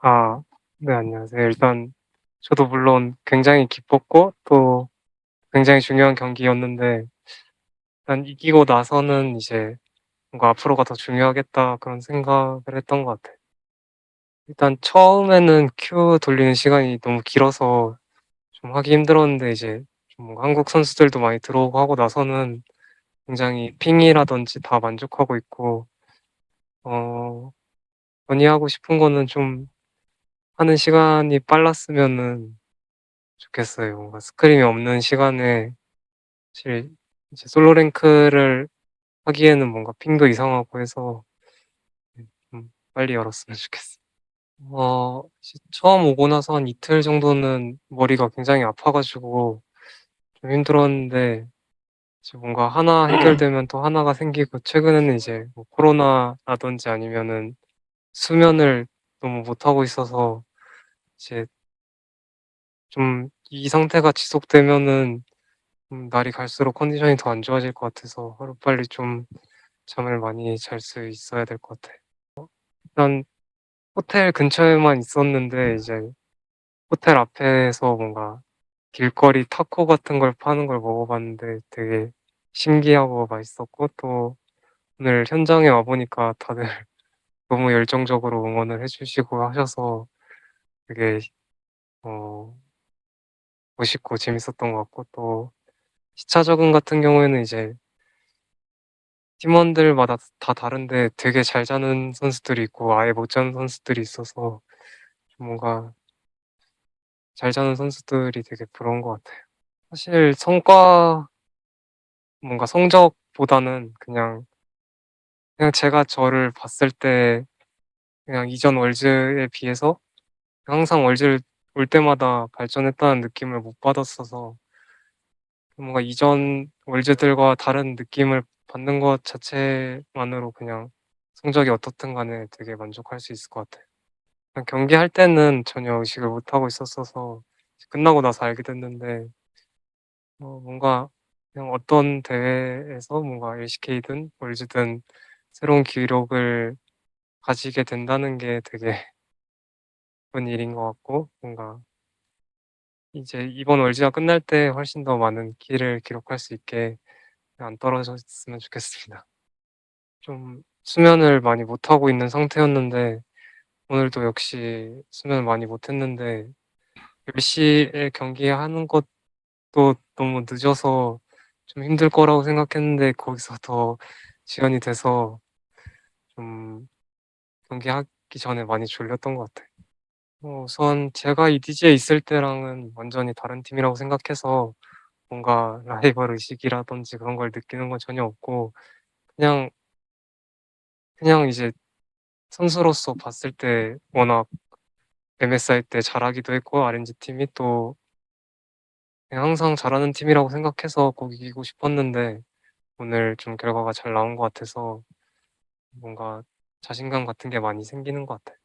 아 네 안녕하세요. 일단 저도 물론 굉장히 기뻤고 또 굉장히 중요한 경기였는데 일단 이기고 나서는 이제 뭔가 '앞으로가 더 중요하겠다.' 그런 생각을 했던 것 같아요. 일단 처음에는 큐 돌리는 시간이 너무 길어서 좀 하기 힘들었는데 이제 좀 뭔가 한국 선수들도 많이 들어오고 하고 나서는 굉장히 핑이라든지 다 만족하고 있고 어 건의하고 싶은 거는 좀 하는 시간이 빨랐으면은 좋겠어요. 뭔가 스크림이 없는 시간에 사실 이제 솔로 랭크를 하기에는 뭔가 핑도 이상하고 해서 네좀 빨리 열었으면 좋겠어요. 어 처음 오고 나서 한 이틀 정도는 머리가 굉장히 아파 가지고 좀 힘들었는데 뭔가 하나 해결되면 또 하나가 생기고 최근에는 이제 뭐 코로나라든지 아니면은 수면을 너무 못하고 있어서 이제 좀 이 상태가 지속되면은 음 날이 갈수록 컨디션이 더 안 좋아질 것 같아서 하루빨리 좀 잠을 많이 잘 수 있어야 될 것 같아요. 어 일단 호텔 근처에만 있었는데 이제 호텔 앞에서 뭔가 길거리 타코 같은 걸 파는 걸 먹어 봤는데 되게 신기하고 맛있었고 또 오늘 현장에 와 보니까 다들 너무 열정적으로 응원을 해 주시고 하셔서 되게 어 멋있고 재밌었던 것 같고 또 시차 적응 같은 경우에는 이제 팀원들마다 다 다른데 되게 잘 자는 선수들이 있고 아예 못 자는 선수들이 있어서 좀 뭔가 잘 자는 선수들이 되게 부러운 것 같아요. 사실 성과 뭔가 성적보다는 그냥 그냥 제가 저를 봤을 때 그냥 이전 월즈에 비해서 항상 월즈를 올 때마다 발전했다는 느낌을 못 받았어서 뭔가 이전 월즈들과 다른 느낌을 받는 것 자체만으로 그냥 성적이 어떻든 간에 되게 만족할 수 있을 것 같아요. 경기할 때는 전혀 의식을 못 하고 있었어서 끝나고 나서 알게 됐는데 어 뭔가 그냥 어떤 대회에서 뭔가 LCK든 월즈든 새로운 기록을 가지게 된다는 게 되게 일인 것 같고 뭔가 이제 이번 월즈가 끝날 때 훨씬 더 많은 기회를 기록할 수 있게 안 떨어졌으면 좋겠습니다. 좀 수면을 많이 못 하고 있는 상태였는데 오늘도 역시 수면을 많이 못 했는데 10 시에 경기하는 것도 너무 늦어서 좀 힘들 거라고 생각했는데 거기서 더 지연이 돼서 좀 경기하기 전에 많이 졸렸던 것 같아요. 어 우선 제가 EDG에 있을 때랑은 완전히 다른 팀이라고 생각해서 뭔가 라이벌 의식이라든지 그런 걸 느끼는 건 전혀 없고 그냥 그냥 이제 선수로서 봤을 때 워낙 MSI 때 잘하기도 했고 RNG 팀이 또 항상 잘하는 팀이라고 생각해서 꼭 이기고 싶었는데 오늘 좀 결과가 잘 나온 것 같아서 뭔가 자신감 같은 게 많이 생기는 것 같아요.